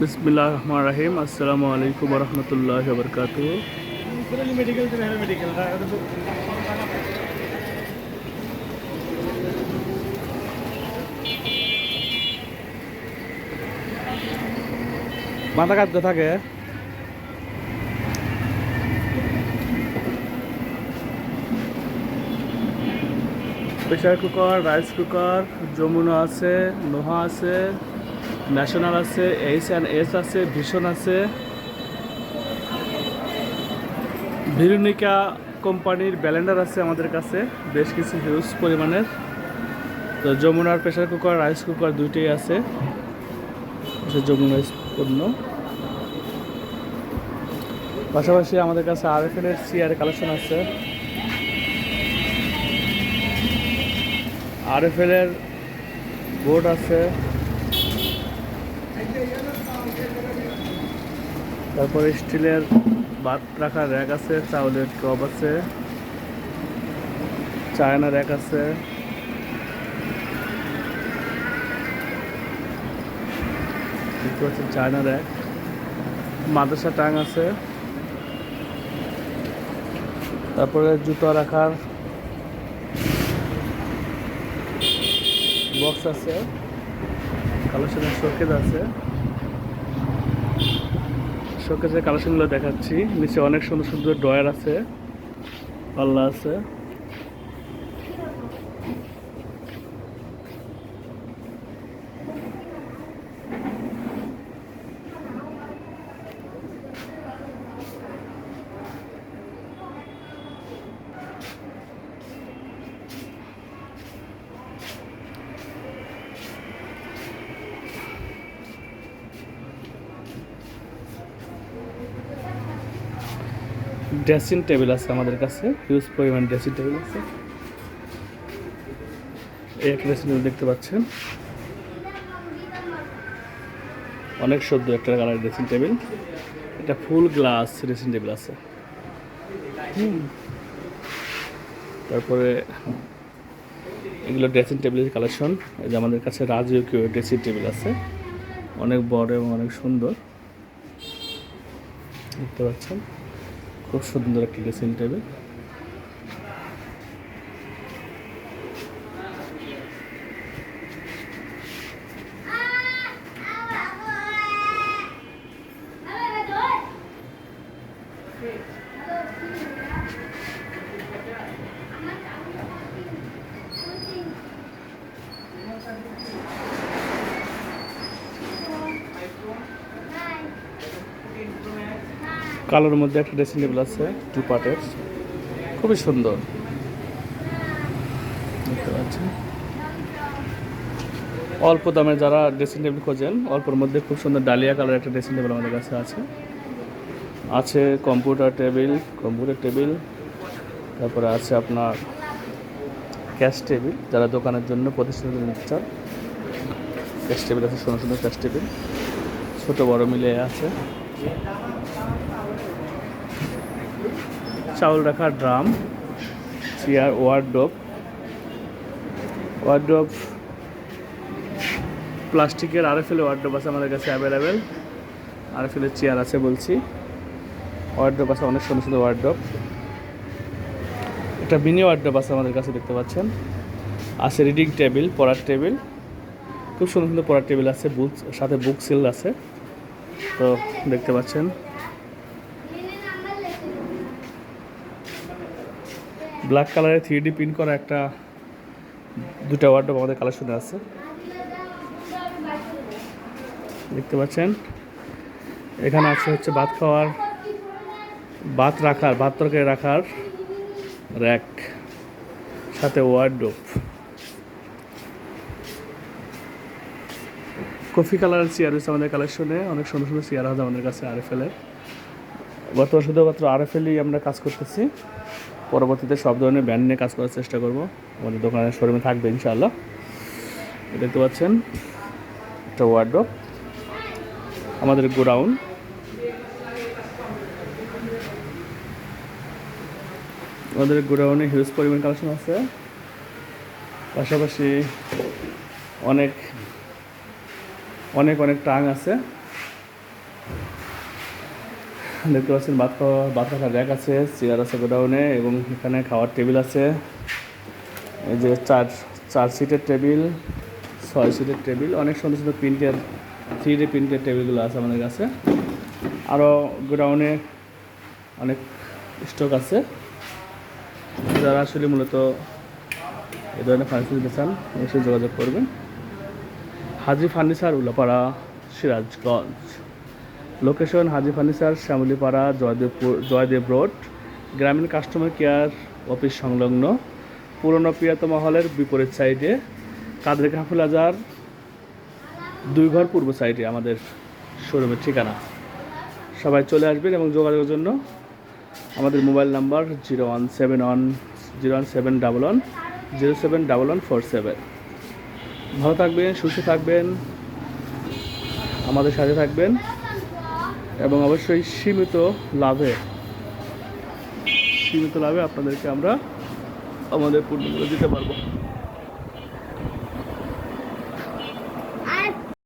বিসমিল্লাহ রহমান রাহিম। আসসালামু আলাইকুম রহমতুল্লাহ বরকাত মাথা কাটতে থাকে। Pressure cooker, rice cooker, Jamuna আছে, লোহা আছে। ন্যাশনাল আছে এইচ অ্যান্ড এস আছে ভীষণ আছে। ভিরুনিকা কোম্পানির ব্যালেন্ডার আছে আমাদের কাছে, বেশ কিছু হিউজ পরিমাণের। তো যমুনার প্রেশার কুকার রাইস কুকার দুইটাই আছে। যমুনা পণ্য। পাশাপাশি আমাদের কাছে আরএফএল এর সিআর কালেকশন আছে। আরএফএল এর বোর্ড আছে। তারপরে স্টিলের ভাত রাখার র্যাক আছে, চাউলের টব আছে, চায়না র্যাক আছে। China rack. মাদ্রাসা টাং আছে। তারপরে জুতো রাখার বক্স আছে। কালেকশনের শোকেজ আছে। শোকেজের কালেকশনগুলো দেখাচ্ছি। নিচে অনেক সুন্দর সুন্দর ড্রয়ার আছে। পাল্লা আছে। ড্রেসিং টেবিল আছে আমাদের কাছে হিউজ পরিমাণ ড্রেসিং টেবিল আছে। এই একটা ড্রেসিং টেবিল দেখতে পাচ্ছেন। অনেক সদ্য একটা কালার ড্রেসিং টেবিল এটা ফুল গ্লাস ড্রেসিং টেবিল আছে। তারপরে এগুলো ড্রেসিং টেবিলের কালেকশন এই যে আমাদের কাছে রাজকীয় ড্রেসিং টেবিল আছে। অনেক বড় এবং অনেক সুন্দর। দেখতে পাচ্ছেন? খুব সুন্দর একটি ড্রেসিং টেবিল কালোর মধ্যে একটা ড্রেসিং টেবিল আছে টু পার্টের খুবই সুন্দর। দেখতে অল্প দামে যারা ড্রেসিং টেবিল খোঁজেন, অল্পর মধ্যে খুব সুন্দর ডালিয়া কালার একটা ড্রেসিং টেবিল আমাদের কাছে আছে। আছে কম্পিউটার টেবিল কম্পিউটার টেবিল তারপরে আছে আপনার ক্যাশ টেবিল যারা দোকানের জন্য প্রতিষ্ঠানের জন্য নিতে চান। ক্যাশ টেবিল আছে সুন্দর সুন্দর ক্যাশ টেবিল ছোটো বড় মিলে আছে। চাউল রাখার ড্রাম, চেয়ার ওয়ার্ড্রোপ ওয়ার্ড্রোপ প্লাস্টিকের আর আরএফএল ওয়ার্ড্রোপ আছে আমাদের কাছে অ্যাভেলেবেল। আরএফএলের চেয়ার আছে বলছি। ওয়ার্ড্রোপ আছে অনেক সুন্দর সুন্দর ওয়ার্ড্রোপ একটা মিনি ওয়ার্ড্রোপ আছে আমাদের কাছে দেখতে পাচ্ছেন। আছে রিডিং টেবিল, পড়ার টেবিল। খুব সুন্দর সুন্দর পড়ার টেবিল আছে বুক সাথে বুক সিল আছে। তো দেখতে পাচ্ছেন। ব্ল্যাক কালারের থ্রি ডি প্রিন্ট করা একটা, দুটা ওয়ার্ডরোব আমাদের কালেকশনে আছে। দেখতে পাচ্ছেন? এখানে আছে হচ্ছে ভাত খাওয়ার, ভাত রাখার, ভাত তরকারি রাখার র্যাক সাথে ওয়ার্ডরোব কফি কালারের চেয়ার রয়েছে আমাদের কালেকশনে অনেক সুন্দর সুন্দর চেয়ার আছে আমাদের কাছে আরএফএলের বর্তমান শুধুমাত্র আরএফএলই আমরা কাজ করতেছি। পরবর্তীতে সব ধরনের ব্যান্ড নিয়ে কাজ করার চেষ্টা করব। আমাদের দোকানের শোরুমে থাকবে ইনশাআল্লাহ। দেখতে পাচ্ছেন, একটা ওয়ার্ড্রপ আমাদের গোডাউন আমাদের গোডাউনে হিউজ পরিমাণ কালেকশন আছে। পাশাপাশি অনেক অনেক অনেক টাং আছে। দেখতে পাচ্ছেন ভাত খাওয়া, ভাত রাখার র্যাক আছে, চেয়ার আছে গোডাউনে এবং এখানে খাওয়ার টেবিল আছে। এই যে চার চার সিটের টেবিল, ছয় সিটের টেবিল, অনেক সুন্দর সুন্দর প্রিন্টের থ্রি ডি প্রিন্টের টেবিলগুলো আছে আমাদের কাছে। আরও গোডাউনে অনেক স্টক আছে। যারা আসলে মূলত এ ধরনের ফার্নিচার নিতে চান, অবশ্যই যোগাযোগ করবেন। Haji furniture Ullapara Sirajganj. Location Haji furniture Shyamolipara Joydebpur Joydeb road Grameen customer care office সংলগ্ন পুরনো প্রিয়তম হলের বিপরীত সাইডে কাদের কাফুল আজার দুই ঘর পূর্ব সাইডে আমাদের শোরুমের ঠিকানা। সবাই চলে আসবেন এবং যোগাযোগের জন্য আমাদের mobile number zero one seven one zero one seven double one zero seven double one four seven ভালো থাকবেন, সুস্থ থাকবেন, আমাদের সাথে থাকবেন। এবং অবশ্যই সীমিত লাভে সীমিত লাভে আপনাদেরকে আমরা আমাদের পণ্যগুলো দিতে পারব।